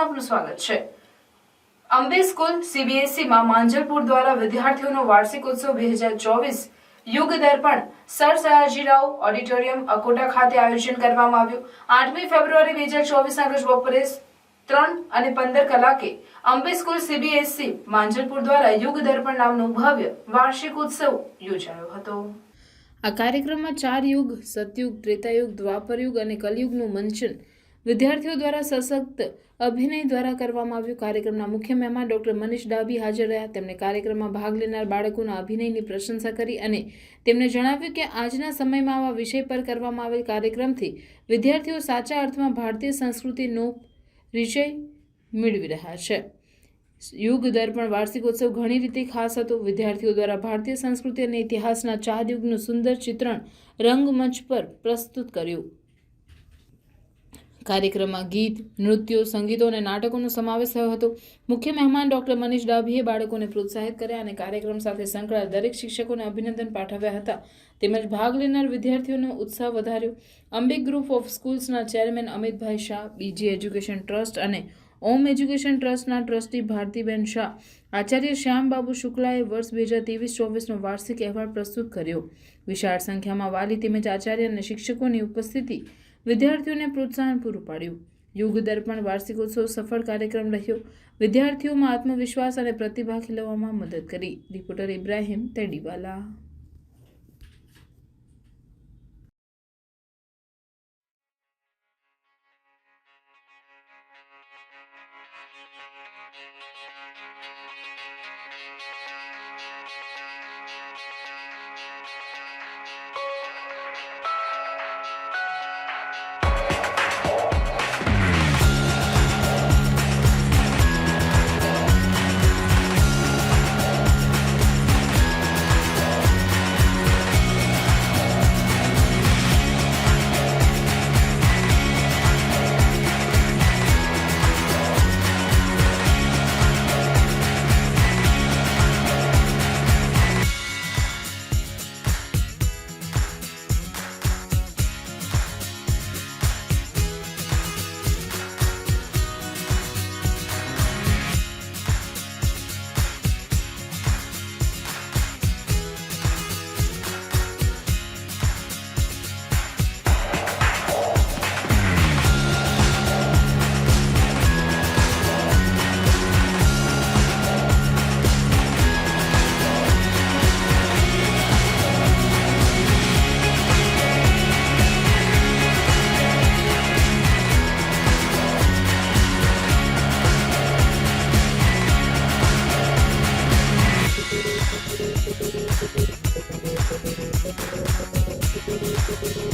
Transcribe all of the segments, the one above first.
આપનું સ્વાગત છે. અંબે સ્કૂલ સીબીએસઈમાં માંજલપુર દ્વારા વિદ્યાર્થીઓનો વાર્ષિક ઉત્સવ બે યુગ દર્પણ સર સયાજીરાવ ઓડિટોરિયમ અકોટા ખાતે આયોજન કરવામાં આવ્યું. આઠમી ફેબ્રુઆરી બે હજાર ચોવીસના રોજ બપોરે ત્રણ અને પંદર કલાકે અંબે સ્કૂલ સીબીએસઈ માંજલપુર દ્વારા યુગ દર્પણ નામનો ભવ્ય વાર્ષિક ઉત્સવ યોજાયો હતો. આ કાર્યક્રમમાં ચાર યુગ, સતયુગ, ત્રેતાયુગ, દ્વાપરયુગ અને કલયુગનું મંચન વિદ્યાર્થીઓ દ્વારા સશક્ત અભિનય દ્વારા કરવામાં આવ્યું કાર્યક્રમના મુખ્ય મહેમાન ડોક્ટર મનીષ ડાબી હાજર રહ્યા. તેમણે કાર્યક્રમમાં ભાગ લેનાર બાળકોના અભિનયની પ્રશંસા કરી અને તેમણે જણાવ્યું કે આજના સમયમાં આવા વિષય પર કરવામાં આવેલ કાર્યક્રમથી વિદ્યાર્થીઓ સાચા અર્થમાં ભારતીય સંસ્કૃતિનો વિષય મેળવી રહ્યા છે. યુગ દર્પણ વાર્ષિક ઉત્સવ ઘણી રીતે ખાસ હતો. વિદ્યાર્થીઓ દ્વારા ભારતીય સંસ્કૃતિ અને ઇતિહાસના ચાર યુગનું સુંદર ચિત્રણ રંગમંચ પર પ્રસ્તુત કર્યું. કાર્યક્રમમાં ગીત, નૃત્યો, સંગીતો અને નાટકોનો સમાવેશ થયો હતો. મુખ્ય મહેમાન ડોક્ટર મનીષ ડાભીએ બાળકોને પ્રોત્સાહિત કર્યા અને કાર્યક્રમ સાથે સંકળાયેલ દરેક શિક્ષકોને અભિનંદન પાઠવ્યા હતા. તેમજ ભાગ લેનાર વિદ્યાર્થીઓનો ઉત્સાહ વધાર્યો. અંબિક ગ્રુપ ઓફ સ્કૂલ્સના ચેરમેન અમિતભાઈ શાહ, બીજી એજ્યુકેશન ટ્રસ્ટ અને ઓમ એજ્યુકેશન ટ્રસ્ટના ટ્રસ્ટી ભારતીબેન શાહ, આચાર્ય શ્યામબાબુ શુક્લાએ વર્ષ બે હજાર ત્રેવીસ ચોવીસનો વાર્ષિક અહેવાલ પ્રસ્તુત કર્યો. વિશાળ સંખ્યામાં વાલી તેમજ આચાર્ય અને શિક્ષકોની ઉપસ્થિતિ વિદ્યાર્થીઓને પ્રોત્સાહન પૂરું પાડ્યું. યુગ દર્પણ વાર્ષિક ઉત્સવ સફળ કાર્યક્રમ રહ્યો. વિદ્યાર્થીઓમાં આત્મવિશ્વાસ અને પ્રતિભા ખીલવવામાં મદદ કરી. Reporter Ibrahim Tediwala.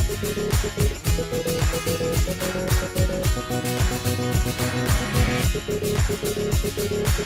Thank you.